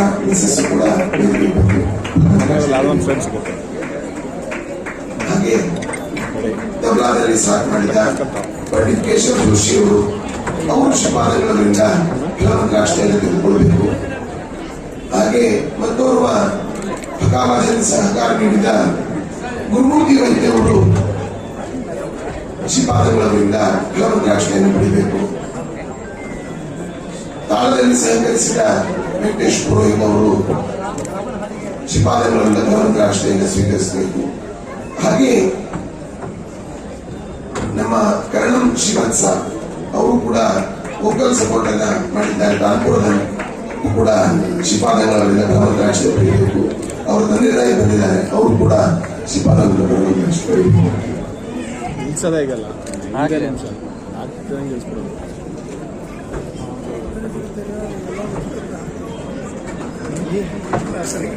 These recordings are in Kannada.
ಅವರ ಕೂಡ ಹಾಗೆ ತಬಲಾದಲ್ಲಿ ಸಾಕ್ ಮಾಡಿದ ಪಂಡಿತ್ ಜೋಶಿ ಅವರು ಹಾಗೆ ಮತ್ತೋರ್ವ ಭಗಾವಾಜನ ಸಹಕಾರ ನೀಡಿದ ಗುರುಮೂರ್ತಿ ವೈದ್ಯವರು ಶ್ರೀಪಾದಗಳವರಿಂದ ಕೆಲವೊಂದು ರಾಷ್ಟ್ರೀಯನ್ನು ಪಡಿಬೇಕು ತಾಳದಲ್ಲಿ ಸಹಕರಿಸಿದ ವೆಂಕಟೇಶ್ ಪುರೋಹಿತ್ ಅವರು ಶ್ರೀಪಾದಗಳವರಿಂದ ಕೆಲವೊಂದು ರಾಷ್ಟ್ರೀಯನ್ನು ಸ್ವೀಕರಿಸಬೇಕು ಹಾಗೆ ನಮ್ಮ ಕರಣಂ ಶ್ರೀವತ್ಸ ಅವರು ಕೂಡ ವೋಕಲ್ ಸಪೋರ್ಟ್ ಅನ್ನ ಮಾಡಿದ್ದಾರೆ. ಕಾನ್ಪುರದಲ್ಲಿ ಕೂಡ ಶ್ರೀಪಾದಂಗಳವರಿಂದ ರಾಷ್ಟ್ರೀಯ ಪಡೆಯಬೇಕು. ಅವರ ತಂದೆ ತಾಯಿ ಬಂದಿದ್ದಾರೆ. ಅವರು ಕೂಡ ಶ್ರೀಪಾದಂಗಳ ಭಗವಂತರಾಷ್ಟ್ರ ಪಡೆಯಬೇಕು. ನಿಲ್ಸೋದೇ Iya, sering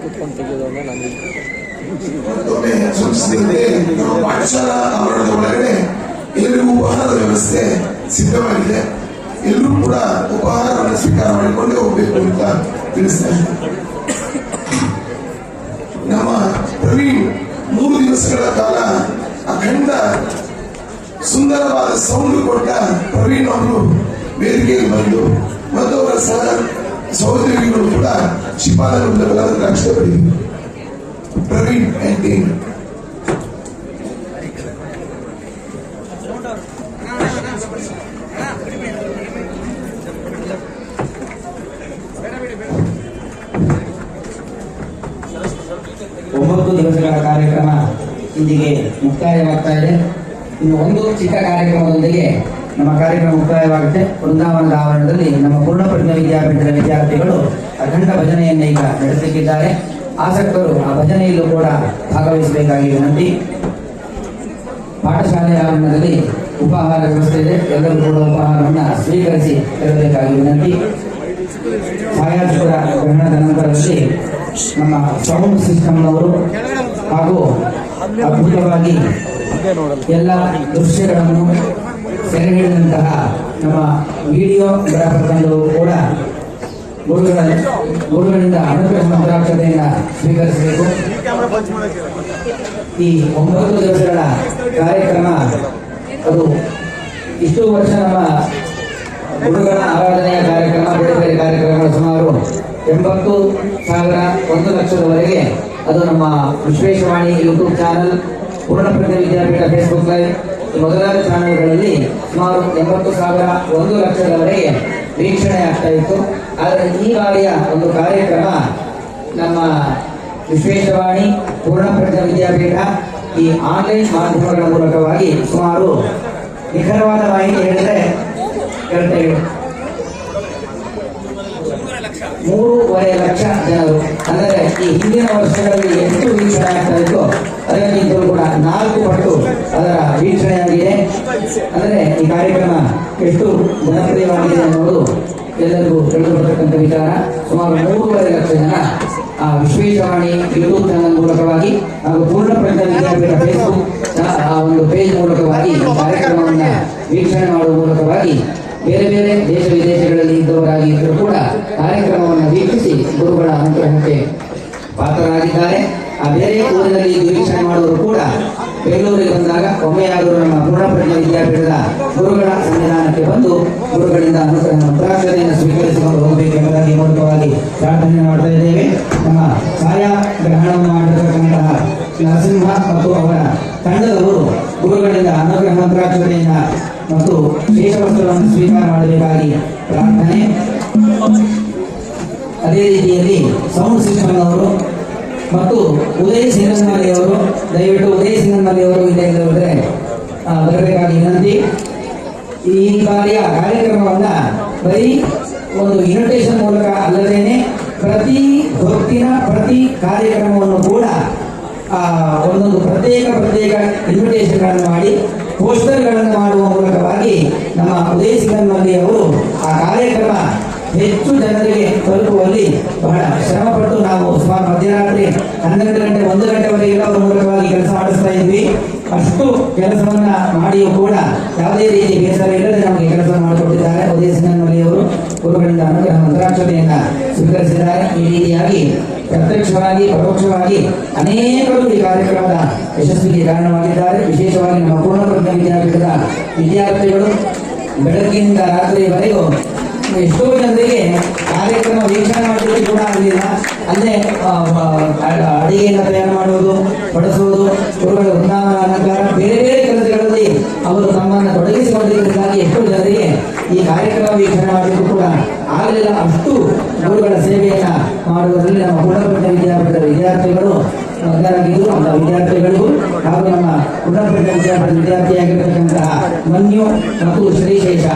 ikut konfigurasi nanti. ಎಲ್ಲರಿಗೂ ಉಪಹಾರದ ವ್ಯವಸ್ಥೆ ಸಿದ್ಧವಾಗಿದೆ ಎಲ್ಲರೂ ಕೂಡ ಉಪಹಾರವನ್ನು ಸ್ವೀಕಾರ ಮಾಡಿಕೊಂಡೇ ಹೋಗಬೇಕು ಅಂತ ತಿಳಿಸ್ತಾ. ನಮ್ಮ ಪ್ರವೀಣ್ ಮೂರು ದಿವಸಗಳ ಕಾಲ ಅಖಂಡ ಸುಂದರವಾದ ಸೌಂಡ್ ಕೊಟ್ಟ ಪ್ರವೀಣ್ ಅವರು ವೇದಿಕೆಗೆ ಬಂದು ಮತ್ತು ಅವರ ಸಹ ಸಹೋದರಿಗಳು ಕೂಡ ಶಿಪಾಲನದಿಂದ ಬಲವಂತ ರಾಷ್ಟ್ರ ಪಡೆದರು ಪ್ರವೀಣ್. ಒಂಬತ್ತು ದಿವಸಗಳ ಕಾರ್ಯಕ್ರಮ ಇಂದಿಗೆ ಮುಕ್ತಾಯವಾಗ್ತಾ ಇದೆ. ಇನ್ನು ಒಂದು ಚಿಕ್ಕ ಕಾರ್ಯಕ್ರಮದೊಂದಿಗೆ ನಮ್ಮ ಕಾರ್ಯಕ್ರಮ ಮುಕ್ತಾಯವಾಗುತ್ತೆ. ವೃಂದಾವನದ ಆವರಣದಲ್ಲಿ ನಮ್ಮ ಪೂರ್ಣಪ್ರಜ್ಞ ವಿದ್ಯಾಪೀಠದ ವಿದ್ಯಾರ್ಥಿಗಳು ಅಖಂಡ ಭಜನೆಯನ್ನು ಈಗ ನಡೆಸಲಿಕ್ಕಿದ್ದಾರೆ. ಆಸಕ್ತರು, ಆ ಭಜನೆಯಲ್ಲೂ ಕೂಡ ಭಾಗವಹಿಸಬೇಕಾಗಿ ವಿನಂತಿ ಪಾಠಶಾಲೆಯ ಆವರಣದಲ್ಲಿ ಉಪಾಹಾರ ವ್ಯವಸ್ಥೆ ಇದೆ. ಎಲ್ಲರೂ ಕೂಡ ಉಪಾಹಾರವನ್ನು ಸ್ವೀಕರಿಸಿ ಇರಬೇಕಾಗಿ ವಿನಂತಿ ಛಾಯಾಚಿತ್ರ ಗ್ರಹಣದ ನಂತರದಲ್ಲಿ ನಮ್ಮ ಸೌಂಡ್ ಸಿಸ್ಟಮ್ನವರು ಹಾಗೂ ಅದ್ಭುತವಾಗಿ ಎಲ್ಲ ದೃಶ್ಯಗಳನ್ನು ಸೆರೆ ಹಿಡಿದಂತಹ ನಮ್ಮ ವಿಡಿಯೋಗ್ರಾಫರ್ಗಳು ಕೂಡ ಗುರುಗಳ ಗುರುಗಳಿಂದ ಅನುಗ್ರಹ ಮಂತ್ರಾಕ್ಷತೆಯಿಂದ ಸ್ವೀಕರಿಸಬೇಕು. ಈ ಒಂಬತ್ತು ದಿವಸಗಳ ಕಾರ್ಯಕ್ರಮ, ಅದು ಇಷ್ಟು ವರ್ಷ ನಮ್ಮ ಗುರುಗಳ ಆರಾಧನೆಯ ಕಾರ್ಯಕ್ರಮ, ಬೇರೆ ಬೇರೆ ಕಾರ್ಯಕ್ರಮಗಳು ಸುಮಾರು ಎಂಬತ್ತು ಸಾವಿರ ಒಂದು ಲಕ್ಷದವರೆಗೆ ಅದು ನಮ್ಮ Vishweshavani YouTube channel Poornaprajna Vidyapeetha Facebook live ಮೊದಲಾದ ಚಾನಲ್ಗಳಲ್ಲಿ ಸುಮಾರು ಎಂಬತ್ತು ಸಾವಿರ ಒಂದು ಲಕ್ಷದವರೆಗೆ ವೀಕ್ಷಣೆ ಆಗ್ತಾ ಇತ್ತು. ಆದರೆ ಈ ಬಾರಿಯ ಒಂದು ಕಾರ್ಯಕ್ರಮ ನಮ್ಮ ವಿಶ್ವೇಶವಾಣಿ ಪೂರ್ಣಪ್ರಜ್ಞ ವಿದ್ಯಾಪೀಠ ಈ ಆನ್ಲೈನ್ ಮಾಧ್ಯಮಗಳ ಮೂಲಕವಾಗಿ ಸುಮಾರು ನಿಖರವಾದ ಮಾಹಿತಿ ಹೇಳಿದರೆ ಹೇಳ್ತೇವೆ ಮೂರುವರೆ ಲಕ್ಷ ಜನರು, ಅಂದರೆ ಈ ಹಿಂದಿನ ವರ್ಷಗಳಲ್ಲಿ ಎಷ್ಟು ವೀಕ್ಷಣೆ ಆಗ್ತಾ ಇತ್ತು, ಅದಕ್ಕಿಂತಲೂ ಕೂಡ ನಾಲ್ಕು ಪಟ್ಟು ಅದರ ವೀಕ್ಷಣೆಯಾಗಿದೆ. ಅಂದರೆ ಈ ಕಾರ್ಯಕ್ರಮ ಎಷ್ಟು ಜನಪ್ರಿಯವಾಗಿದೆ ವಿಚಾರ ಸುಮಾರು ಮೂರುವರೆ ಲಕ್ಷ ಜನ, ಆ, ವಿಶ್ವೇಶವಾಣಿ ಯೂಟ್ಯೂಬ್ ಚಾನಲ್ ಮೂಲಕವಾಗಿ ಹಾಗೂ ಪೂರ್ಣಪ್ರಜ್ಞ ವಿದ್ಯಾಪೀಠ ಫೇಸ್ಬುಕ್ ಆ, ಒಂದು ಪೇಜ್ ಮೂಲಕವಾಗಿ ಕಾರ್ಯಕ್ರಮವನ್ನು ವೀಕ್ಷಣೆ ಮಾಡುವ ಮೂಲಕವಾಗಿ ಬೇರೆ ಬೇರೆ ದೇಶ ವಿದೇಶಗಳಲ್ಲಿ ಇದ್ದವರಾಗಿ ಕೂಡ ಕಾರ್ಯಕ್ರಮವನ್ನು ವೀಕ್ಷಿಸಿ ಗುರುಗಳ ಅನುಗ್ರಹಕ್ಕೆ ಪಾತ್ರರಾಗಿದ್ದಾರೆ. ಆ, ಬೇರೆ ಊರಿನಲ್ಲಿ ವೀಕ್ಷಣೆ ಮಾಡುವವರು ಕೂಡ ಬೆಂಗಳೂರಿಗೆ ಬಂದಾಗ ಒಮ್ಮೆಯಾದರೂ ನಮ್ಮ ಪೂರ್ಣಪ್ರಜ್ಞ ವಿದ್ಯಾಪೀಠದ ಗುರುಗಳ ಸನ್ನಿಧಾನಕ್ಕೆ ಬಂದು ಗುರುಗಳಿಂದ ಅನುಗ್ರಹ ಮಂತ್ರಾಕ್ಷತೆಯನ್ನು ಸ್ವೀಕರಿಸಿಕೊಂಡು ಹೋಗಬೇಕೆಂಬುದಾಗಿ ಮೂಲಕವಾಗಿ ಪ್ರಾರ್ಥನೆ ಮಾಡ್ತಾ ಇದ್ದೇವೆ. ನಮ್ಮ ಛಾಯಾಗ್ರಹಣವನ್ನು ಮಾಡಿರತಕ್ಕಂತಹ ನರಸಿಂಹ ಮತ್ತು ಅವರ ತಂಡದವರು ಗುರುಗಳಿಂದ ಅನುಗ್ರಹ ಮಂತ್ರಾಕ್ಷತೆಯಿಂದ ಮತ್ತು ಶೇಷವಸ್ತ್ರವನ್ನು ಸ್ವೀಕಾರ ಮಾಡಬೇಕಾಗಿ ಪ್ರಾರ್ಥನೆ. ಅದೇ ರೀತಿಯಲ್ಲಿ ಸೌಂಡ್ ಸಿಸ್ಟಮ್ ಅವರು ಮತ್ತು ಉದಯ ಸಿಂಗನ್ಮಲೆಯವರು ದಯವಿಟ್ಟು ಉದಯ ಸಿಂಗನ್ಮಲೆಯವರು ಇದೆ ಇಲ್ಲೇ ಇಲ್ಲದ್ರೆ ಆ, ಬರಬೇಕಾಗಿ ವಿನಂತಿ. ಈ ಬಾರಿಯ ಕಾರ್ಯಕ್ರಮವನ್ನ ಬರೀ ಒಂದು ಇನ್ವಿಟೇಷನ್ ಮೂಲಕ ಅಲ್ಲದೇನೆ ಪ್ರತಿ ಹೊತ್ತಿನ ಪ್ರತಿ ಕಾರ್ಯಕ್ರಮವನ್ನು ಕೂಡ ಒಂದೊಂದು ಪ್ರತ್ಯೇಕ ಪ್ರತ್ಯೇಕ ಇನ್ವಿಟೇಷನ್ಗಳನ್ನು ಮಾಡಿ ಪೋಸ್ಟರ್ಗಳನ್ನು ಮಾಡುವ ಮೂಲಕವಾಗಿ ನಮ್ಮ ಉದಯ ಸಿಂಗನ್ನಲ್ಲಿ ಅವರು ಆ ಕಾರ್ಯಕ್ರಮ ಹೆಚ್ಚು ಜನರಿಗೆ ತಲುಪುವಲ್ಲಿ ಬಹಳ ಶ್ರಮಪಟ್ಟು ನಾವು ಸುಮಾರು ಮಧ್ಯರಾತ್ರಿ ಹನ್ನೆರಡು ಗಂಟೆ, ಒಂದು ಗಂಟೆವರೆಗೆಲ್ಲ ಅವರ ಮೂಲಕವಾಗಿ ಕೆಲಸ ಮಾಡಿಸ್ತಾ ಇದ್ವಿ. ಅಷ್ಟು ಕೆಲಸವನ್ನ ಮಾಡಿಯೂ ಕೂಡ ಯಾವುದೇ ರೀತಿ ಬೇಸರ ಇಲ್ಲದೆ ನಮಗೆ ಕೆಲಸ ಮಾಡಿಕೊಟ್ಟಿದ್ದಾರೆ. ಉದಯ ಸಿಂಗನ್ನಲ್ಲಿ ಅವರು ಗುರುಗಳಿಂದ ಅನುಗ್ರಹ ಮಂತ್ರಾಕ್ಷತೆಯನ್ನ ಸ್ವೀಕರಿಸಿದ್ದಾರೆ. ಈ ರೀತಿಯಾಗಿ ಪ್ರತ್ಯಕ್ಷವಾಗಿ, ಪರೋಕ್ಷವಾಗಿ ಅನೇಕರು ಈ ಕಾರ್ಯಕ್ರಮದ ಯಶಸ್ವಿಗೆ ಕಾರಣವಾಗಿದ್ದಾರೆ. ವಿಶೇಷವಾಗಿ ನಮ್ಮ ಪೂರ್ಣಪ್ರಜ್ಞ ವಿದ್ಯಾಪೀಠದ ವಿದ್ಯಾರ್ಥಿಗಳು ಬೆಳಗ್ಗಿನಿಂದ ರಾತ್ರಿಯವರೆಗೂ ಎಷ್ಟೋ ಜನರಿಗೆ ಕಾರ್ಯಕ್ರಮ ವೀಕ್ಷಣೆ ಮಾಡಲಿಕ್ಕೆ ಕೂಡ ಆಗಲಿಲ್ಲ. ಅಲ್ಲೇ ಅಡಿಗೆಯನ್ನು ತಯಾರು ಮಾಡುವುದು ಬಡಿಸುವುದು ಗುರುಗಳ ವೃಂದಾವನ ಅಲಂಕಾರ ಬೇರೆ ಬೇರೆ ಕೆಲಸಗಳಲ್ಲಿ ಅವರು ತಮ್ಮನ್ನು ತೊಡಗಿಸಿಕೊಂಡಿದ್ದಕ್ಕಾಗಿ ಎಷ್ಟೋ ಜನರಿಗೆ ವೀಕ್ಷಣೆ ಮಾಡಲಿಕ್ಕೂ ಕೂಡ ಆಗಲಿಲ್ಲ. ಅಷ್ಟು ಗುರುಗಳ ಸೇವೆಯನ್ನ ಮಾಡುವುದರಲ್ಲಿ ನಮ್ಮ ಗುಣಪಟ್ಟ ವಿದ್ಯಾಪೀಠದ ವಿದ್ಯಾರ್ಥಿಗಳು ಮೊದಲಾಗಿದ್ದು ನಮ್ಮ ವಿದ್ಯಾರ್ಥಿಗಳಿಗೂ ಹಾಗೂ ನಮ್ಮ ಗುಣಪಟ್ಟ ವಿದ್ಯಾಪೀಠದ ವಿದ್ಯಾರ್ಥಿಯಾಗಿರ್ತಕ್ಕಂತಹ ಮನ್ಯು ಮತ್ತು ಶ್ರೀಶೇಷ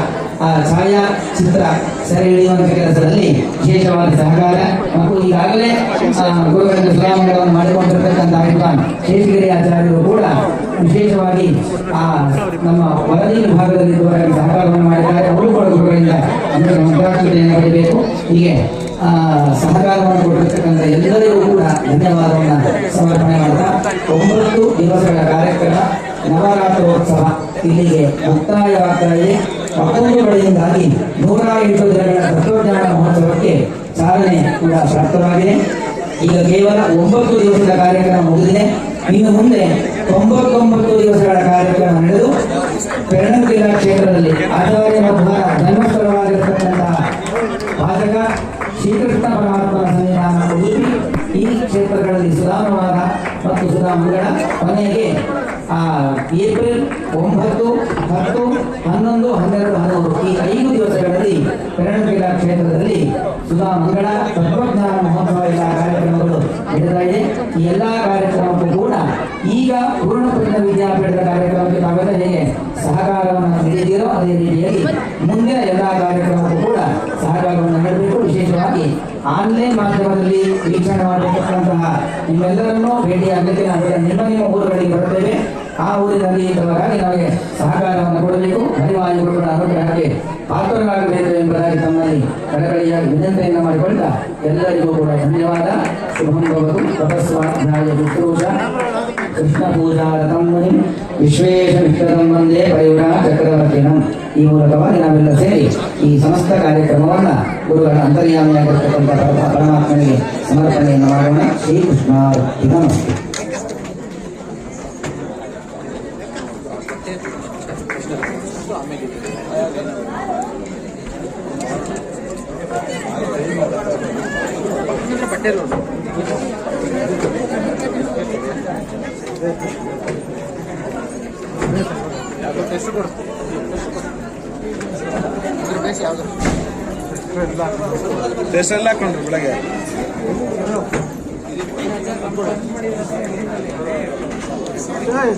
ಆ ಛಾಯಾ ಚಿತ್ರ ಸೆರೆ ಹಿಡಿಯುವಂತ ಕೆಲಸದಲ್ಲಿ ವಿಶೇಷವಾದ ಸಹಕಾರ ಮತ್ತು ಈಗಾಗಲೇ ಆ, ಗುರುಗಳಿಂದ ಸುಧಾಮಣವನ್ನು ಮಾಡಿಕೊಂಡಿರ್ತಕ್ಕಂಥ ಶೇಷಗಿರಿ ಆಚಾರ್ಯರು ಕೂಡ ವಿಶೇಷವಾಗಿ ಆ ನಮ್ಮ ವರದಿ ವಿಭಾಗದಲ್ಲಿ ಸಹಕಾರವನ್ನು ಮಾಡಿದ್ದಾರೆ. ಅವರು ಕೂಡ ಗುರುಗಳಿಂದ ಅಂದರೆ ಮಂತ್ರಾಕ್ಷತೆಯನ್ನು ಪಡೆಯಬೇಕು ಹೀಗೆ ಸಹಕಾರವನ್ನು ಕೊಟ್ಟಿರ್ತಕ್ಕಂಥ ಎಲ್ಲರಿಗೂ ಕೂಡ ಧನ್ಯವಾದವನ್ನು ಸಮರ್ಪಣೆ ಮಾಡ್ತಾ ಒಂಬತ್ತು ದಿವಸಗಳ ಕಾರ್ಯಕ್ರಮ ನವರಾತ್ರೋತ್ಸವ ಇಲ್ಲಿಗೆ ಮುಕ್ತಾಯವಾಗ್ತಾ ಇದೆ ಮತ್ತೊಂದುಗಳಿಂದಾಗಿ ನೂರ ಎಂಟು ದಿನಗಳ ತತ್ವಜ್ಞಾನ ಮಹೋತ್ಸವಕ್ಕೆ ಚಾಲನೆ ಕೂಡ ಪ್ರಾಪ್ತವಾಗಿದೆ. ಈಗ ಕೇವಲ ಒಂಬತ್ತು ದಿವಸದ ಕಾರ್ಯಕ್ರಮ ಮುಗಿದಿದೆ. ಇನ್ನು ಮುಂದೆ ತೊಂಬತ್ತೊಂಬತ್ತು ದಿವಸಗಳ ಕಾರ್ಯಕ್ರಮ ನಡೆದು ಪೆರಣಂತಿಲ ಕ್ಷೇತ್ರದಲ್ಲಿ ಆಚಾರ್ಯ ಮಧ್ವರ ಜನ್ಮಸ್ಥಳವಾಗಿರತಕ್ಕಂತಹ ವಾಚಕ ಶ್ರೀಕೃಷ್ಣ ಪರಮಾತ್ಮನ ಸನ್ನಿಧಾನ ಉಡುಪಿ ಈ ಕ್ಷೇತ್ರಗಳಲ್ಲಿ ಸುಧಾಮವಾದ ಮತ್ತು ಸುಧಾಮಗಳ ಕೊನೆಗೆ ಏಪ್ರಿಲ್ ಒಂಬತ್ತು, ಹತ್ತು, ಹನ್ನೊಂದು, ಹನ್ನೆರಡು ಹದಿಮೂರು ಈ ಐದು ದಿವಸಗಳಲ್ಲಿ ಪೆರಣಂತಿಲ ಕ್ಷೇತ್ರದಲ್ಲಿ ಸುಧಾಮಂಗಳ ತತ್ವಜ್ಞಾನ ಮಹೋತ್ಸವ ಎಲ್ಲ ಕಾರ್ಯಕ್ರಮಗಳು ನಡೆದಾಗಿದೆ. ಈ ಎಲ್ಲ ಕಾರ್ಯಕ್ರಮಕ್ಕೂ ಕೂಡ ಈಗ ಪೂರ್ಣಪ್ರಜ್ಞ ವಿದ್ಯಾಪೀಠದ ಕಾರ್ಯಕ್ರಮಕ್ಕೆ ತಾವೆಲ್ಲ ಹೇಗೆ ಸಹಕಾರವನ್ನು ನೀಡಿದ್ದೀರೋ ಅದೇ ರೀತಿಯಾಗಿ ಮುಂದಿನ ಎಲ್ಲ ಕಾರ್ಯಕ್ರಮಕ್ಕೂ ಕೂಡ ಸಹಕಾರವನ್ನು ನೀಡಬೇಕು ವಿಶೇಷವಾಗಿ ಆನ್ಲೈನ್ ಮಾಧ್ಯಮದಲ್ಲಿ ವೀಕ್ಷಣೆ ಮಾಡತಕ್ಕಂತಹ ನಿಮ್ಮೆಲ್ಲರನ್ನೂ ಭೇಟಿಯಾಗಲಿಕ್ಕೆ ನಾವು ನಿಮ್ಮ ನಿಮ್ಮ ಊರುಗಳಿಗೆ ಬರುತ್ತೇವೆ. ಆ ಊರಿನಲ್ಲಿ ಇದ್ದವರಾಗಿ ನಮಗೆ ಸಹಕಾರವನ್ನು ಕೊಡಬೇಕು. ಹರಿವಾಯುಗಳ ಅನುಗ್ರಹಕ್ಕೆ ಪಾತ್ರರಾಗಬೇಕು ಎಂಬುದಾಗಿ ತಮ್ಮಲ್ಲಿ ಕಳಕಳಿಯಾಗಿ ವಿನಂತಿಯನ್ನು ಮಾಡಿಕೊಳ್ತಾ ಎಲ್ಲರಿಗೂ ಕೂಡ ಧನ್ಯವಾದ. ಶುಭಂಭವತು ತಪಸ್ವಾಧ್ಯಾಯ ಶುಶ್ರೂಷ ಕೃಷ್ಣ ಪೂಜಾ ಮುನಿ. ವಿಶ್ವೇಶ ವಿಶ್ವದಂ ವಂದೇ ಪ್ರಯುಣ ಚಕ್ರವರ್ತಿನಂ ಈ ಮೂಲಕವಾಗಿ ನಾವೆಲ್ಲ ಸೇರಿ ಈ ಸಮಸ್ತ ಕಾರ್ಯಕ್ರಮವನ್ನು ಗುರುಗಳ ಅಂತರ್ಯಾಮಿಯಾಗಿರ್ತಕ್ಕಂಥ ಪರಮ- ಪರಮಾತ್ಮನಿಗೆ ಸಮರ್ಪಣೆಯನ್ನು ಮಾಡೋಣ. ಶ್ರೀಕೃಷ್ಣ ನಮಸ್ತೆ. ಟೇಸ್ಟ್ ಎಲ್ಲ ಹಾಕೊಂಡ್ರು ಬೆಳಗ್ಗೆ.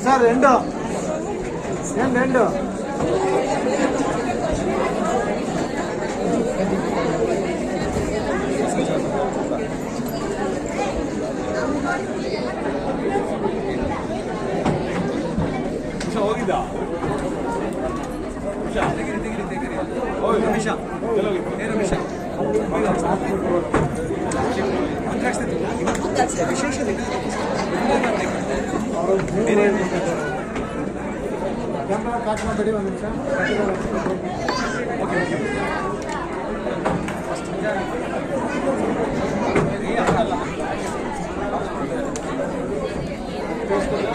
ಸರ್ ಎಂಡು ಎಂಡು ಎಂಡು ಕ್ಯಾಮ್ರಾ ಕಾಟ್ ಮಾಡಿ ಒಂದು ನಿಮಿಷ ಏ